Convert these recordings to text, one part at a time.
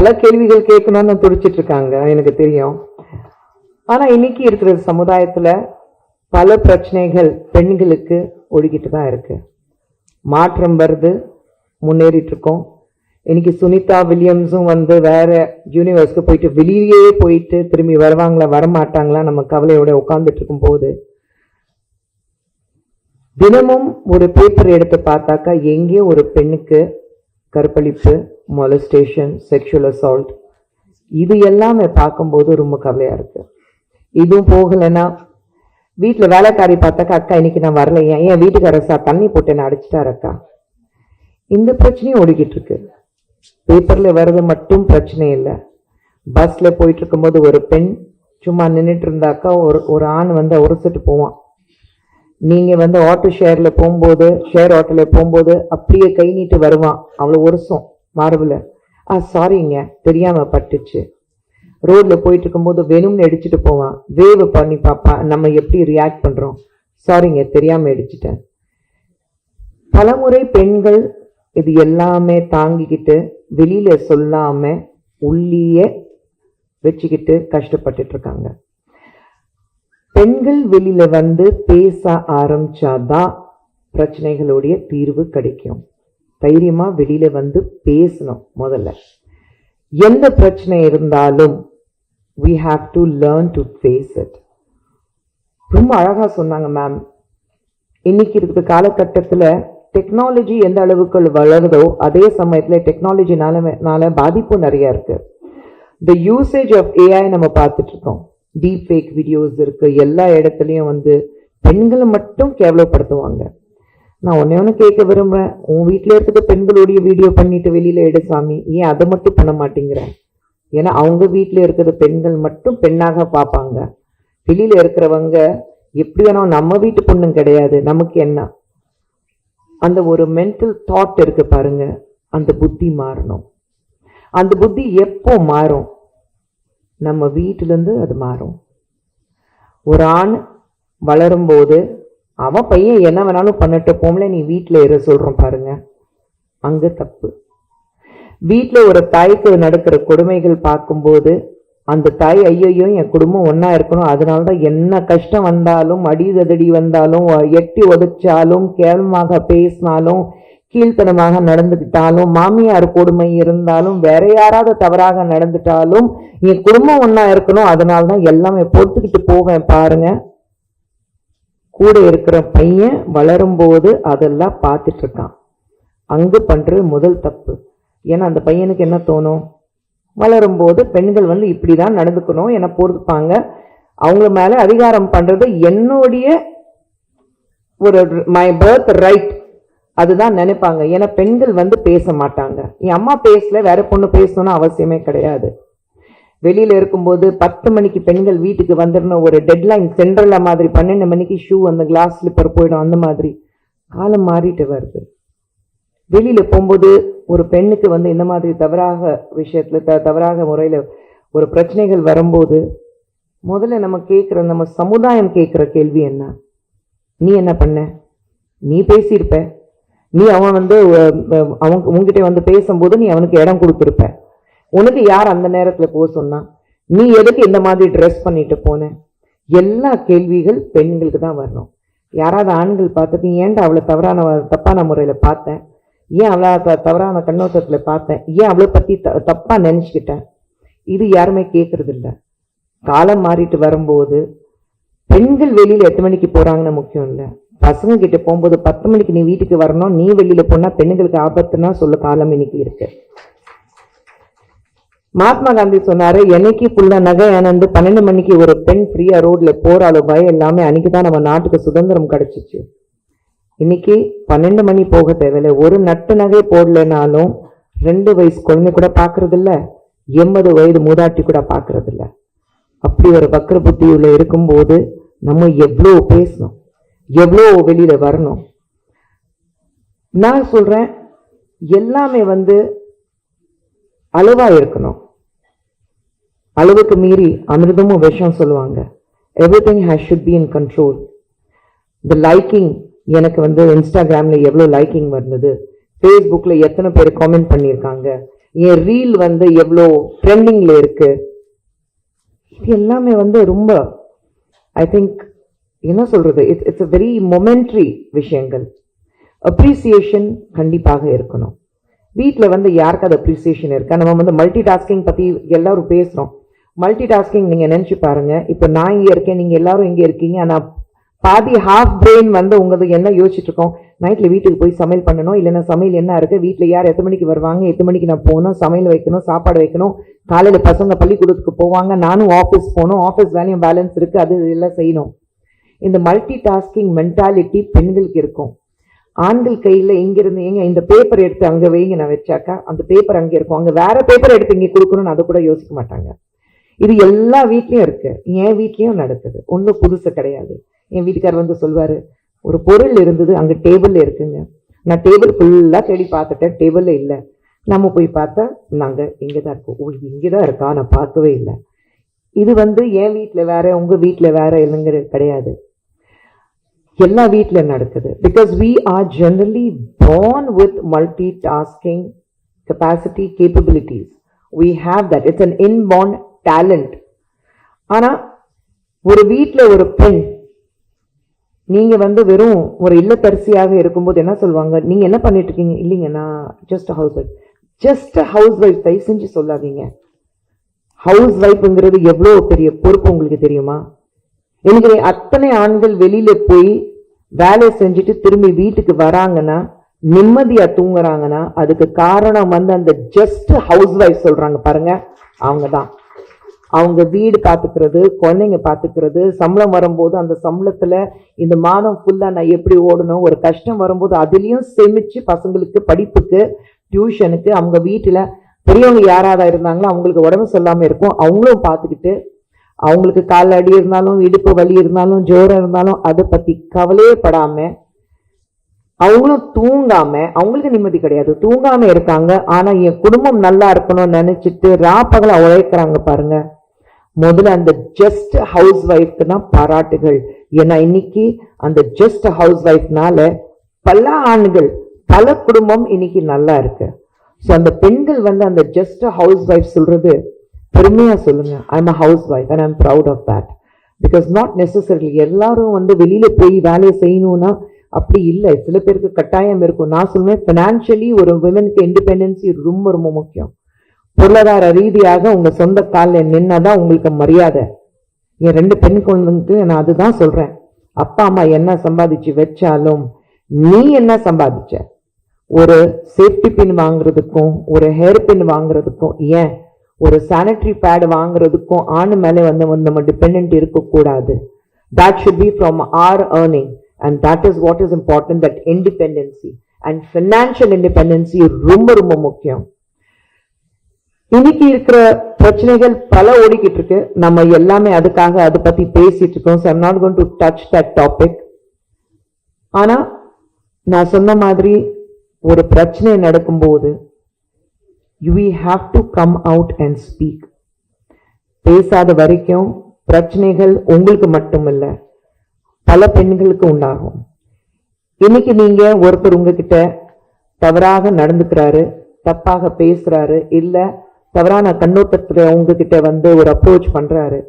பல கேள்விகள் கேட்கணும்னு துடிச்சிட்டு இருக்காங்க எனக்கு தெரியும். ஆனால் இன்னைக்கு இருக்கிற சமுதாயத்தில் பல பிரச்சனைகள் பெண்களுக்கு ஒழுகிட்டு தான் இருக்கு. மாற்றம் வருது முன்னேறிட்டு இருக்கோம் இன்னைக்கு சுனிதா வில்லியம்ஸும் வந்து வேற யூனிவர்ஸ்க்கு போயிட்டு வெளியே போயிட்டு திரும்பி வருவாங்களா வரமாட்டாங்களா நம்ம கவலையோட உட்காந்துட்டு இருக்கும் போது தினமும் ஒரு பேப்பர் எடுத்து பார்த்தாக்கா எங்கேயோ ஒரு பெண்ணுக்கு கற்பழிப்பு மொலஸ்டேஷன் செக்ஷுவல் அசால்ட் இது எல்லாமே பார்க்கும்போது ரொம்ப கவலையா இருக்கு. இதுவும் போகலைன்னா வீட்டுல வேலைக்காரி பார்த்தாக்கா அக்கா இன்னைக்கு நான் வரல ஏன் என் வீட்டுக்காரர் சார் தண்ணி போட்டு என்ன அடிச்சிட்டாரு அக்கா? இந்த பிரச்சனையும் ஓடிக்கிட்டு இருக்கு. பேப்பர்ல வர்றது மட்டும் பிரச்சனை இல்லை. பஸ்ல போயிட்டு இருக்கும்போது ஒரு பெண் சும்மா நின்றுட்டு இருந்தாக்கா ஒரு ஒரு ஆண் வந்து உரசிட்டு போவான். நீங்க வந்து ஆட்டோ ஷேர்ல போகும்போது ஷேர் ஆட்டோல போகும்போது அப்படியே கை நீட்டு வருவான். அவ்வளவு வருஷம் மார்பில் ஆ சாரிங்க தெரியாம பட்டுச்சு. ரோட்ல போயிட்டு இருக்கும்போது வேணும்னு அடிச்சுட்டு போவான். வேவ் பண்ணி பாப்பா நம்ம எப்படி ரியாக்ட் பண்றோம்? சாரிங்க தெரியாம அடிச்சிட்டேன் பலமுறை பெண்கள் இது எல்லாமே தாங்கிக்கிட்டு வெளியில சொல்லாம உள்ளியே வச்சுக்கிட்டு கஷ்டப்பட்டுட்டு இருக்காங்க பெண்கள் வெளியில வந்து பேச ஆரம்பிச்சாதான் பிரச்சனைகளுடைய தீர்வு கிடைக்கும். தைரியமாக வெளியில் வந்து பேசணும் முதல்ல. எந்த பிரச்சனை இருந்தாலும் we have to learn to face it ரொம்ப அழகாக சொன்னாங்க மேம் இன்னைக்கு இருக்கிற காலகட்டத்தில் டெக்னாலஜி எந்த அளவுக்கு வளருதோ அதே சமயத்தில் டெக்னாலஜினால பாதிப்பும் பாதிப்பு நிறைய இருக்கு. த யூசேஜ் ஆஃப் ஏஐ நம்ம பார்த்துட்டு இருக்கோம். டீப் ஃபேக் வீடியோஸ் இருக்கு. எல்லா இடத்துலையும் வந்து பெண்களை மட்டும் கேவலப்படுத்துவாங்க. நான் ஒன்னே ஒன்று கேட்க விரும்புகிறேன் உன் வீட்டில் இருக்கிற பெண்களுடைய வீடியோ பண்ணிட்டு வெளியில் எடு சாமி. ஏன் அதை மட்டும் பண்ண மாட்டேங்கிற? ஏன்னா அவங்க வீட்டில் இருக்கிற பெண்கள் மட்டும் பெண்ணாக பார்ப்பாங்க. வெளியில் இருக்கிறவங்க எப்படி வேணாலும் நம்ம வீட்டு பொண்ணும் கிடையாது. நமக்கு என்ன? அந்த ஒரு மென்டல் தாட் இருக்கு பாருங்க. அந்த புத்தி மாறணும். அந்த புத்தி எப்போ மாறும்? நம்ம வீட்டிலேருந்து அது மாறும். ஒரு ஆண் வளரும்போது அவன் பையன் என்ன வேணாலும் பண்ணிட்டு போம்ல நீ வீட்டில் இரு சொல்கிறோம் பாருங்க. அங்கே தப்பு. வீட்டில் ஒரு தாய்க்கு நடக்கிற கொடுமைகள் பார்க்கும்போது அந்த தாய் ஐயையோ என் குடும்பம் ஒன்றா இருக்கணும் அதனாலதான் என்ன கஷ்டம் வந்தாலும் அடிதடி வந்தாலும் எட்டி ஒதைச்சாலும் கேவலமாக பேசினாலும் கீழ்த்தனமாக நடந்துக்கிட்டாலும் மாமியார் கொடுமை இருந்தாலும் வேற யாராவது தவறாக நடந்துட்டாலும் என் குடும்பம் ஒன்றா இருக்கணும் அதனாலதான் எல்லாமே பொறுத்துக்கிட்டு போவேன் பாருங்கள் கூட இருக்கிற பையன் வளரும்போது அதெல்லாம் பார்த்துட்டு இருக்கான் அங்கு பண்றது முதல் தப்பு. ஏன்னா அந்த பையனுக்கு என்ன தோணும்? வளரும்போது பெண்கள் வந்து இப்படிதான் நடந்துக்கணும் என பொறுப்பாங்க. அவங்க மேல அதிகாரம் பண்றது என்னுடைய ஒரு மை பர்த் ரைட் அதுதான் நினைப்பாங்க. ஏன்னா பெண்கள் வந்து பேச மாட்டாங்க. என் அம்மா பேசல வேற பொண்ணு பேசணும்னு அவசியமே கிடையாது. வெளியில் இருக்கும்போது பத்து மணிக்கு பெண்கள் வீட்டுக்கு வந்துடணும். ஒரு டெட்லைன் சென்ட்ரல்ல மாதிரி பன்னெண்டு மணிக்கு ஷூ அந்த கிளாஸ் ஸ்லிப்பர் போயிடும் அந்த மாதிரி. காலம் மாறிட்டு வருது. வெளியில் போகும்போது ஒரு பெண்ணுக்கு வந்து இந்த மாதிரி தவறாக விஷயத்துல த தவறாக முறையில் ஒரு பிரச்சனைகள் வரும்போது முதல்ல நம்ம கேட்குற நம்ம சமுதாயம் கேட்குற கேள்வி என்ன? நீ என்ன பண்ண? நீ பேசியிருப்ப. நீ அவன் வந்து அவங்க அவன் உங்ககிட்ட வந்து பேசும்போது நீ அவனுக்கு இடம் கொடுத்துருப்ப. உனக்கு யார் அந்த நேரத்துல போக சொன்னா? நீ எதுக்கு இந்த மாதிரி ட்ரெஸ் பண்ணிட்டு போன? எல்லா கேள்விகள் பெண்களுக்கு தான் வரணும். யாராவது ஆண்கள் பார்த்துட்டு ஏன்டா அவளை தவறான தப்பான முறையில பார்த்தேன் ஏன் அவ்வளோ தவறான கண்ணோட்டத்தில் பார்த்தேன் ஏன் அவளை பத்தி த- தப்பா நினச்சிக்கிட்டேன் இது யாருமே கேட்குறது இல்லை காலம் மாறிட்டு வரும்போது பெண்கள் வெளியில எத்தனை மணிக்கு போறாங்கன்னு முக்கியம் இல்ல. பசங்க கிட்ட போகும்போது பத்து மணிக்கு நீ வீட்டுக்கு வரணும். நீ வெளியில போனா பெண்களுக்கு ஆபத்துன்னா சொல்ல காலம் இன்னைக்கு இருக்கு. மகாத்மா காந்தி சொன்னாரு என்னைக்கு புள்ள நகை ஏனந்து பன்னெண்டு மணிக்கு ஒரு பெண் ஃப்ரீயா ரோட்ல போறாலோ பயம் எல்லாமே அன்னைக்கு தான் நம்ம நாட்டுக்கு சுதந்திரம் கிடைச்சிச்சு. இன்னைக்கு பன்னெண்டு மணி போக தேவையில்லை. ஒரு நட்டு நகை போடலைனாலும் ரெண்டு வயசு குழந்தை கூட பாக்குறது இல்ல எண்பது வயது மூதாட்டி கூட பாக்குறது இல்ல அப்படி ஒரு பக்ர புத்தி உள்ள இருக்கும்போது நம்ம எவ்வளோ பேசணும்? எவ்வளோ வெளியில வரணும்? நான் சொல்றேன் எல்லாமே வந்து அளவா இருக்கணும். அளவுக்கு மீறி அமிர்தமும் விஷம் சொல்லுவாங்க. Everything has should be in control இந்த லைக்கிங் எனக்கு வந்து இன்ஸ்டாகிராம்ல எவ்வளோ லைக்கிங் வந்தது? ஃபேஸ்புக்கில் எத்தனை பேர் காமெண்ட் பண்ணியிருக்காங்க? என் ரீல் வந்து எவ்வளோ ட்ரெண்டிங்கில் இருக்கு? இது எல்லாமே வந்து ரொம்ப ஐ திங்க் என்ன சொல்றது? It's it's a very momentary விஷயங்கள். அப்ரிசியேஷன் கண்டிப்பாக இருக்கணும். வீட்டில் வந்து யாருக்கு அது அப்ரிசியேஷன் இருக்கா? நம்ம வந்து மல்டி டாஸ்கிங் பற்றி எல்லாரும் பேசுகிறோம் மல்டி டாஸ்கிங் நீங்கள் நினச்சி பாருங்கள் இப்போ நான் இங்கே இருக்கேன் நீங்கள் எல்லாரும் இங்கே இருக்கீங்க. ஆனால் பாதி ஹாஃப் பிரெயின் வந்து உங்களது என்ன யோசிச்சுட்டு இருக்கோம் நைட்டில் வீட்டுக்கு போய் சமையல் பண்ணணும் இல்லைன்னா சமையல் என்ன இருக்குது வீட்டில் யார் எத்தனை மணிக்கு வருவாங்க? எத்தனை மணிக்கு நான் போகணும் சமையல் வைக்கணும் சாப்பாடு வைக்கணும். காலையில் பசங்க பள்ளிக்கூடத்துக்கு போவாங்க நானும் ஆஃபீஸ் போகணும். ஆஃபீஸ் வேலையும் பேலன்ஸ் இருக்குது அது எல்லாம் செய்யணும். இந்த மல்டி டாஸ்கிங் மென்டாலிட்டி பெண்களுக்கு இருக்கும். ஆண்கள் கையில் இங்கிருந்து எங்க இந்த பேப்பர் எடுத்து அங்கே வைங்க நான் வச்சாக்கா. அந்த பேப்பர் அங்கே இருக்கும். அங்கே வேற பேப்பர் எடுத்து இங்கே கொடுக்கணும்னு அதை கூட யோசிக்க மாட்டாங்க. இது எல்லா வீட்லேயும் இருக்கு. என் வீட்லேயும் நடக்குது. ஒன்றும் புதுசு கிடையாது. என் வீட்டுக்காரர் வந்து சொல்வார் ஒரு பொருள் இருந்தது அங்க டேபிள்ல இருக்குங்க. நான் டேபிள் ஃபுல்லாக தேடி பார்த்துட்டேன். டேபிளில் இல்லை. நம்ம போய் பார்த்தா நாங்கள் இங்கே தான் இருக்கோம். ஓ இங்கே தான் இருக்கா? நான் பார்க்கவே இல்லை. இது வந்து என் வீட்டில் வேற உங்க வீட்டில் வேற இல்லைங்கிறது கிடையாது. எல்லா வீட்டில் நடக்குது. Because we are generally born with multitasking capacity capabilities we have that it's an inborn talent ஆனா ஒரு வீட்டில் ஒரு பெண் நீங்க வந்து வெறும் ஒரு இல்லத்தரசியாக இருக்கும்போது என்ன சொல்லுவாங்க நீங்க என்ன பண்ணிட்டு இருக்கீங்க இல்லைங்க நான் just housewife just housewife தயவு செஞ்சு சொல்லாதீங்க. ஹவுஸ் ஒய்ஃப்ங்கிறது எவ்வளவு பெரிய பொறுப்பு உங்களுக்கு தெரியுமா? எனக்கு அத்தனை ஆண்கள் வெளியில போய் வேலை செஞ்சுட்டு திரும்பி வீட்டுக்கு வராங்கன்னா நிம்மதியா தூங்குறாங்கன்னா அதுக்கு காரணம் வந்து அந்த ஜஸ்ட் ஹவுஸ் ஒய்ஃப் சொல்றாங்க பாருங்க அவங்க தான் அவங்க வீடு பார்த்துக்கிறது குழந்தைங்க பார்த்துக்கிறது சம்பளம் வரும்போது அந்த சம்பளத்தில் இந்த மாதம் ஃபுல்லாக நான் எப்படி ஓடணும் ஒரு கஷ்டம் வரும்போது அதுலேயும் சேமித்து பசங்களுக்கு படிப்புக்கு டியூஷனுக்கு அவங்க வீட்டில் பெரியவங்க யாராவது இருந்தாங்களோ அவங்களுக்கு உடம்பு சொல்லாமல் இருக்கும் அவங்களும் பார்த்துக்கிட்டு அவங்களுக்கு கால் அடி இருந்தாலும் இடுப்பு வலி இருந்தாலும் ஜோரம் இருந்தாலும் அதை பற்றி கவலையே படாமல் அவங்களும் தூங்காம அவங்களுக்கு நிம்மதி கிடையாது தூங்காம இருக்காங்க ஆனா என் குடும்பம் நல்லா இருக்கணும்னு நினைச்சிட்டு ராப்பகல உழைக்கிறாங்க பாருங்க. முதல்ல அந்த ஜஸ்ட் ஹவுஸ் ஒய்ஃப்க்கு தான் பாராட்டுகள். ஏன்னா இன்னைக்கு அந்த ஜஸ்ட் ஹவுஸ் ஒய்ஃப்னால பல ஆண்கள் பல குடும்பம் இன்னைக்கு நல்லா இருக்கு. ஸோ அந்த பெண்கள் வந்து அந்த ஜஸ்ட் ஹவுஸ் ஒய்ஃப் சொல்றது பெருமையா சொல்லுங்க. I'm a housewife and I'm proud of that because not necessarily எல்லாரும் வந்து வெளியில போய் வேலையை செய்யணும்னா அப்படி இல்லை. சில பேருக்கு கட்டாயம் இருக்கும். நான் சொல்லுவேன் ஃபினான்ஷியலி ஒரு விமனுக்கு இண்டிபெண்டன்சி ரொம்ப ரொம்ப முக்கியம். பொருளாதார ரீதியாக உங்க சொந்த காலில் நின்னாதான் உங்களுக்கு மரியாதை. என் ரெண்டு பெண் குழந்தைக்கு நான் அதுதான் சொல்றேன். அப்பா அம்மா என்ன சம்பாதிச்சு வச்சாலும் நீ என்ன சம்பாதிச்ச? ஒரு சேஃப்டி பின் வாங்குறதுக்கும் ஒரு ஹேர் பின் வாங்குறதுக்கும் ஏன்? ஒரு சானிட்டரி பேட் வாங்குறதுக்கும் ஆண் மேலே வந்து நம்ம டிபெண்ட் இருக்கக்கூடாது. That should be from our earning and that is what is important that independency and financial independency ரொம்ப ரொம்ப முக்கியம். இன்னைக்கு இருக்கிற பிரச்சனைகள் பல ஓடிக்கிட்டு இருக்கு. நம்ம எல்லாமே அதுக்காக அதை பத்தி பேசிட்டு இருக்கோம். So not gonna to touch that topic ஆனா நான் சொன்ன மாதிரி ஒரு பிரச்சனை நடக்கும்போது we have to come out and speak பேசாத வரைக்கும் பிரச்சனைகள் உங்களுக்கு மட்டும் இல்லை பல பெண்களுக்கு உண்டாகும். இன்னைக்கு நீங்க ஒருத்தர் உங்ககிட்ட தவறாக நடந்துக்கிறாரு தப்பாக பேசுறாரு இல்லை தவறான கண்ணோட்டத்துல உங்ககிட்ட வந்து ஒரு அப்ரோச் பண்றாரு.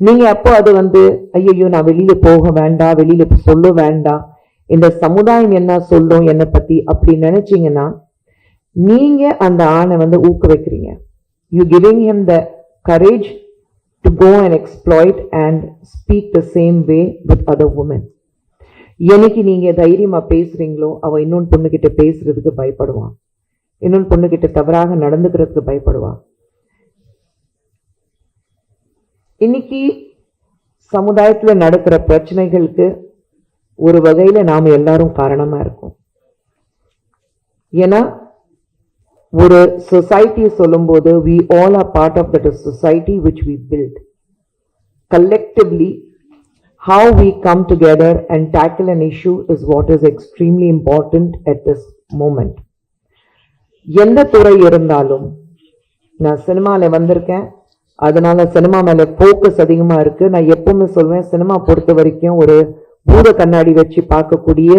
நீங்க அப்போ அது வந்து ஐயோ நான் வெளியில் போக வேண்டாம் வெளியில சொல்ல வேண்டாம் இந்த சமுதாயம் என்ன சொல்லும் என்னை பத்தி? அப்படி நினைச்சீங்கன்னா நீங்க அந்த ஆணை வந்து ஊக்குவிக்கிறீங்க. You giving him the courage to go and exploit and speak the same way with other woman என்னைக்கு நீங்க தைரியமா பேசுறீங்களோ அவ இன்னொன்று பொண்ணுகிட்ட பேசுறதுக்கு பயப்படுவான். இன்னொரு பொண்ணுக்கிட்ட தவறாக நடந்துக்கிறதுக்கு பயப்படுவா இன்னைக்கு சமுதாயத்தில் நடக்கிற பிரச்சனைகளுக்கு ஒரு வகையில் நாம் எல்லாரும் காரணமாக இருக்கும் ஏன்னா ஒரு சொசைட்டி சொல்லும்போது we all are part of that society which we build collectively how we come together and tackle an issue is what is extremely important at this moment எந்த துறை இருந்தாலும் நான் சினிமாவில் வந்திருக்கேன். அதனால சினிமா மேலே ஃபோக்கஸ் அதிகமாக இருக்கு. நான் எப்பவுமே சொல்வேன் சினிமா பொறுத்த வரைக்கும் ஒரு பூத கண்ணாடி வச்சு பார்க்கக்கூடிய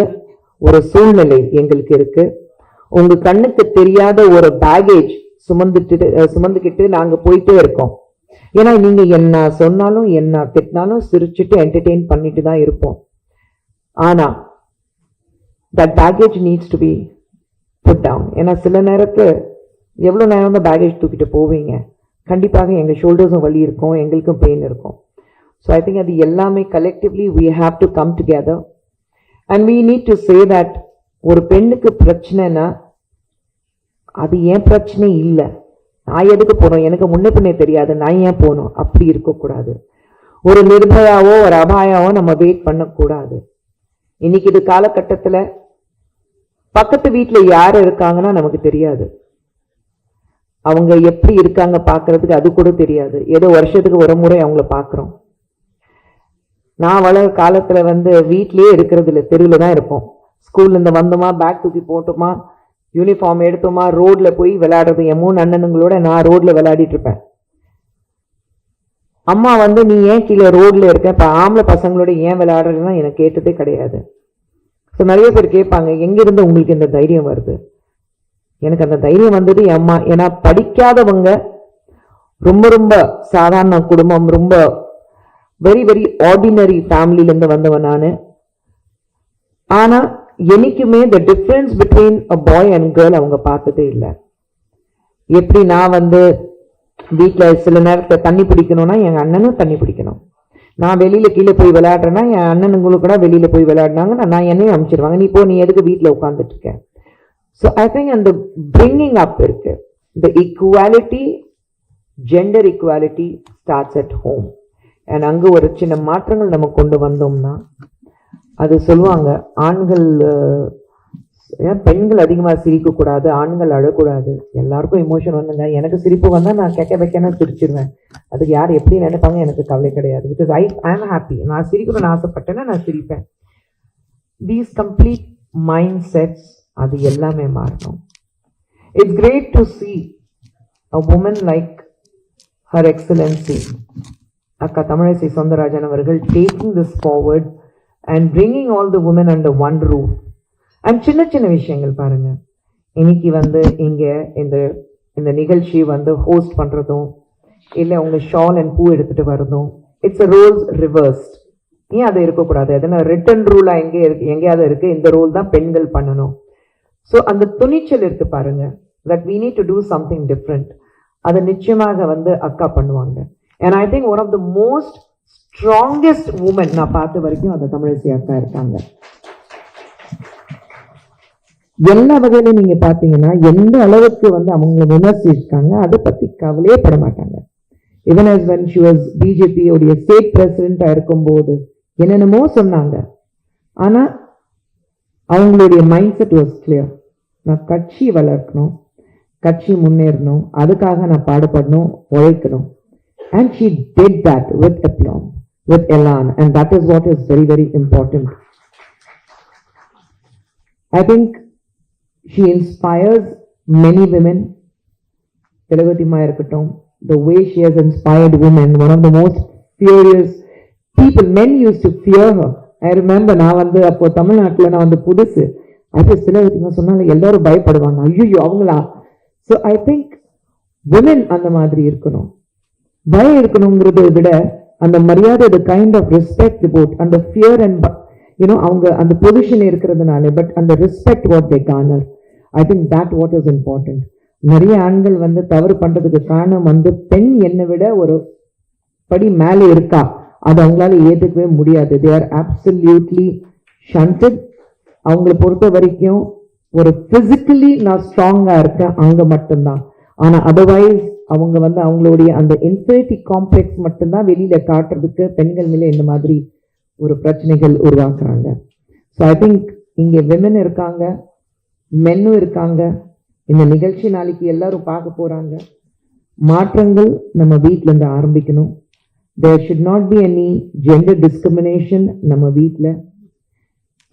ஒரு சூழ்நிலை எங்களுக்கு இருக்கு. உங்கள் கண்ணுக்கு தெரியாத ஒரு பேகேஜ் சுமந்துட்டு சுமந்துக்கிட்டு நாங்கள் போயிட்டே இருக்கோம். ஏன்னா நீங்கள் என்ன சொன்னாலும் என்ன திட்டினாலும் சிரிச்சுட்டு என்டர்டெயின் பண்ணிட்டு தான் இருப்போம். ஆனால் that package needs to be put down ஏன்னா சில நேரத்து எவ்வளோ நேரம் தான் பேக்கேஜ் தூக்கிட்டு போவீங்க? கண்டிப்பாக எங்கள் ஷோல்டர்ஸும் வலி இருக்கும் எங்களுக்கும் பெயின் இருக்கும். ஸோ ஐ திங்க் அது எல்லாமே collectively we have to come together and we need to say that ஒரு பெண்ணுக்கு பிரச்சனைனா அது ஏன் பிரச்சனை இல்லை? நான் எதுக்கு போகிறோம் எனக்கு முன்ன பின்னே தெரியாது. நான் ஏன் போகணும்? அப்படி இருக்கக்கூடாது. ஒரு நிர்பயாவோ ஒரு அபாயாவோ நம்ம வெயிட் பண்ணக்கூடாது. இன்னைக்கு இது காலகட்டத்தில் பக்கத்து வீட்டில் யார் இருக்காங்கன்னா நமக்கு தெரியாது. அவங்க எப்படி இருக்காங்க பார்க்கறதுக்கு அது கூட தெரியாது. ஏதோ வருஷத்துக்கு ஒரு முறை அவங்கள பார்க்குறோம். நான் வளர காலத்தில் வந்து வீட்லேயே இருக்கிறது இல்லை தெருவில் தான் இருப்போம். ஸ்கூல்லேருந்து வந்தோமா பேக் தூக்கி போட்டோமா யூனிஃபார்ம் எடுத்தோமா ரோட்ல போய் விளையாடுறது. என் மூணு அண்ணனுங்களோட நான் ரோட்ல விளையாடிட்டு இருப்பேன். அம்மா வந்து நீ ஏன் கீழே ரோட்ல இருக்க? இப்போ ஆம்பளை பசங்களோட ஏன் விளையாடுறதுன்னா எனக்கு கேட்டதே கிடையாது. ஸோ நிறைய பேர் கேட்பாங்க எங்கிருந்து உங்களுக்கு இந்த தைரியம் வருது? எனக்கு அந்த தைரியம் வந்தது அம்மா ஏன்னா படிக்காதவங்க ரொம்ப ரொம்ப சாதாரண குடும்பம் ரொம்ப வெரி வெரி ஆர்டினரி ஃபேமிலியிலேருந்து வந்தவன் நான். ஆனா என்னைக்குமே the difference between a boy and girl அவங்க பார்த்ததே இல்லை. எப்படி நான் வந்து வீட்டில் சில நேரத்துல தண்ணி பிடிக்கணும்னா எங்கள் அண்ணனும் தண்ணி பிடிக்கணும். நான் வெளியில் கீழே போய் விளையாடுறேன்னா என் அண்ணனுங்களுக்கு கூட வெளியில் போய் விளையாடினாங்கன்னா நான் என்னையும் அனுப்பிச்சிருவாங்க நீ போ நீ எதுக்கு வீட்டில் உட்காந்துட்டு இருக்க? ஸோ ஐ திங்க் அந்த பிரிங்கிங் அப் இருக்கு. இந்த equality gender equality starts at home and அங்கே ஒரு சின்ன மாற்றங்கள் நம்ம கொண்டு வந்தோம்னா அது சொல்லுவாங்க ஆண்கள் ஏன் பெண்கள் அதிகமாக சிரிக்கக்கூடாது ஆண்கள் அழக்கூடாது? எல்லாருக்கும் எமோஷன் வந்துங்க. எனக்கு சிரிப்பு வந்தால் நான் கெக்க வைக்கன்னு சிரிச்சிருவேன். அதுக்கு யார் எப்படி நினைப்பாங்க எனக்கு கவலை கிடையாது. Because I I am happy நான் சிரிக்கணும்னு ஆசைப்பட்டேன்னா நான் சிரிப்பேன். தீஸ் கம்ப்ளீட் மைண்ட் செட்ஸ் அது எல்லாமே மாறணும். It's great to see a woman like her excellency அக்கா தமிழிசை சவுந்தரராஜன் அவர்கள் taking this forward and bringing all the women under one roof and சின்ன சின்ன விஷயங்கள் பாருங்க. இன்னைக்கு வந்து இங்க இந்த இந்த நிகழ்ச்சி வந்து ஹோஸ்ட் பண்றதும் இல்லை உங்க ஷால் அண்ட் பூ எடுத்துட்டு வரதும் இட்ஸ் ரோல்ஸ் ரிவர்ஸ்ட் ஏன் அது இருக்கக்கூடாது? எதுனா ரிட்டன் ரூலா எங்கே இருக்கு எங்கேயாவது இருக்கு இந்த ரோல் தான் பெண்கள் பண்ணணும். ஸோ அந்த துணிச்சல் இருக்கு பாருங்க. That we need to do something different அதை நிச்சயமாக வந்து அக்கா பண்ணுவாங்க. And I think one of the most strongest woman நான் பார்த்த வரைக்கும் அந்த தமிழிசை அக்கா இருக்காங்க. எல்லா வகையிலையும் நீங்கள் பார்த்தீங்கன்னா எந்த அளவுக்கு வந்து அவங்க விமர்சிச்சிருக்காங்க அதை பற்றி கவலையே பட மாட்டாங்க. இவன் அஸ் வென் ஷி வாஸ் பிஜேபியோடைய ஸ்டேட் பிரசிடெண்ட்டாக இருக்கும்போது என்னென்னமோ சொன்னாங்க. ஆனால் அவங்களுடைய மைண்ட் செட் வாஸ் கிளியர் நான் கட்சி வளர்க்கணும் கட்சி முன்னேறணும் அதுக்காக நான் பாடுபடணும் உழைக்கணும். And she did that with aplomb with elan and that is what is very very important I think she inspires many women. திலகதிமா இருக்கட்டும் the way she has inspired women one of the most furious people men used to fear her. I remember நான் வந்து அப்போ தமிழ்நாட்டுல நான் வந்து புதுசு. அது திலகதிமா சொன்னால எல்லாரும் பயப்படுவாங்க. ஐயோ அவங்களா? So ஐ think women அந்த மாதிரி இருக்கணும். பயம் இருக்கணுங்கிறத விட அந்த மரியாதை the kind of respect about அந்த ஃபியர் அண்ட் யூனோ அவங்க அந்த பொசிஷன் இருக்கிறதுனால பட் அந்த respect what they garner I think that what is important நிறைய ஆண்கள் வந்து தவறு பண்ணுறதுக்கு காரணம் வந்து பெண் என்னை விட ஒரு படி மேலே இருக்கா? அது அவங்களால ஏற்றுக்கவே முடியாது. தே ஆர் ஆப்சல்யூட்லி ஷண்டட் அவங்களை பொறுத்த வரைக்கும் ஒரு ஃபிசிக்கலி நான் ஸ்ட்ராங்கா இருக்கேன். அங்கே மட்டும்தான். ஆனால் அதர்வைஸ் அவங்க வந்து அவங்களுடைய அந்த இன்ஃபினிட்டி காம்ப்ளெக்ஸ் மட்டும்தான் வெளியில காட்டுறதுக்கு பெண்கள் மேலே இந்த மாதிரி ஒரு பிரச்சனைகள் உருவாக்குறாங்க. ஸோ ஐ திங்க் இங்கே விமன் இருக்காங்க. மென்னும் இருக்காங்க. இந்த நிகழ்ச்சி நாளைக்கு எல்லாரும் பார்க்க போறாங்க. மாற்றங்கள் நம்ம வீட்டிலேருந்து இருந்து ஆரம்பிக்கணும். There should not be any gender discrimination நம்ம வீட்டில்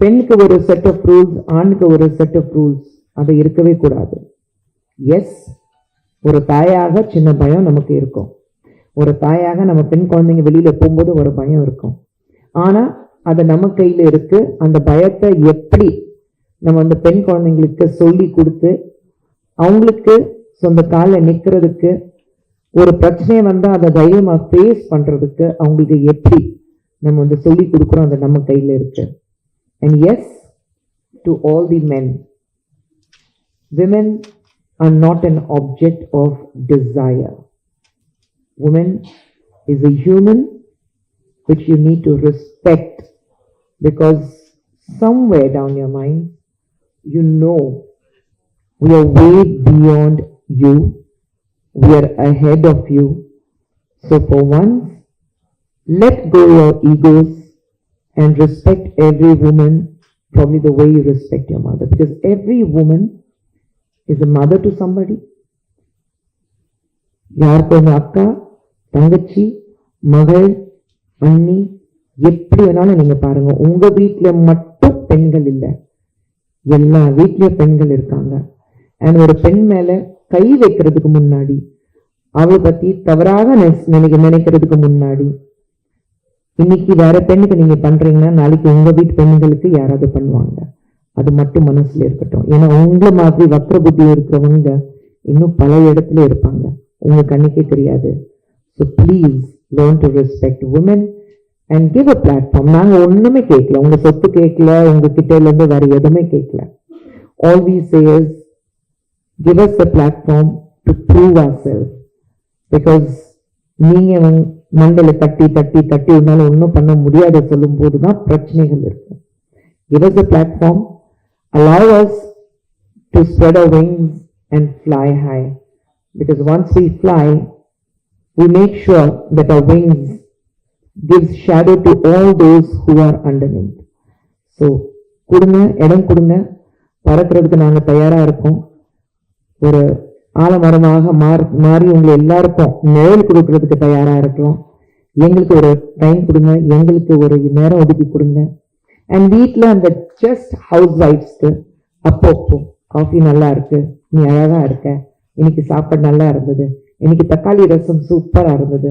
பெண்ணுக்கு ஒரு செட் ஆஃப் ரூல்ஸ் ஆணுக்கு ஒரு செட் ஆஃப் ரூல்ஸ் அது இருக்கவே கூடாது. எஸ் ஒரு தாயாக சின்ன பயம் நமக்கு இருக்கும். ஒரு தாயாக நம்ம பெண் குழந்தைங்க வெளியில் போகும்போது ஒரு பயம் இருக்கும். ஆனால் அது நம்ம கையில் இருக்கு. அந்த பயத்தை எப்படி நம்ம அந்த பெண் குழந்தைங்களுக்கு சொல்லி கொடுத்து அவங்களுக்கு சொந்த காலில் நிக்கிறதுக்கு ஒரு பிரச்சனை வந்தா அதை தைரியமாக ஃபேஸ் பண்றதுக்கு அவங்களுக்கு எப்படி நம்ம வந்து சொல்லி கொடுக்குறோம் அது நம்ம கையில இருக்கு. And yes to all the men women are not an object of desire woman is a human which you need to respect because somewhere down your mind, you know we are way beyond you. We are ahead of you. So for once, let go your egos and respect every woman probably the way you respect your mother because every woman is a mother to somebody. யாருக்கு உங்க அக்கா தங்கச்சி மகள் அண்ணி எப்படி வேணாலும் நீங்க பாருங்க உங்க வீட்ல மட்டும் பெண்கள் இல்ல எல்லா வீட்லேயும் பெண்கள் இருக்காங்க. அண்ட் ஒரு பெண் மேல கை வைக்கிறதுக்கு முன்னாடி அவளை பற்றி தவறாக நினைக்க நினைக்கிறதுக்கு முன்னாடி இன்னைக்கு வேற பெண்ணுக்கு நீங்க பண்றீங்கன்னா நாளைக்கு உங்க வீட்டு பெண்களுக்கு யாராவது பண்ணுவாங்க. அது மட்டும் மனசுல இருக்கட்டும். ஏன்னா உங்களை மாதிரி வக்ர புத்தி இருக்கிறவங்க இன்னும் பல இடத்துல இருப்பாங்க. உங்க கண்ணுக்கே தெரியாது. So please learn to respect woman and give a platform நாங்கள் ஒன்றுமே கேட்கல உங்கள் சொத்து கேட்கல உங்க கிட்ட இருந்து வேற எதுவுமே கேட்கல all we says give us a platform to prove our self because நீங்க மண்டலை மண்டல தட்டி தட்டி தட்டி உன்னால் ஒன்றும் பண்ண முடியாத சொல்லும் போதுதான் பிரச்சனைகள் இருக்கும். Give us a platform allow us to spread a wings and fly high because once we fly we make sure that our wings gives shadow to all those who are underneath. So கொடுங்க இடம் கொடுங்க. பறக்கிறதுக்கு நாங்கள் தயாராக இருக்கோம் ஒரு ஆலமரமாக மாறி மாறி உங்களை எல்லாருக்கும் நிழல் கொடுக்கறதுக்கு தயாராக இருக்கிறோம் எங்களுக்கு ஒரு டைம் கொடுங்க. எங்களுக்கு ஒரு நேரம் ஒதுக்கி கொடுங்க. அண்ட் வீட்டில் அந்த ஜஸ்ட் ஹவுஸ் ஒய்ஃப்ஸ்க்கு அப்பப்போ காஃபி நல்லா இருக்கு. நீ அழகா இருக்க. இன்னைக்கு சாப்பாடு நல்லா இருந்தது. இன்னைக்கு தக்காளி ரசம் சூப்பராக இருந்தது.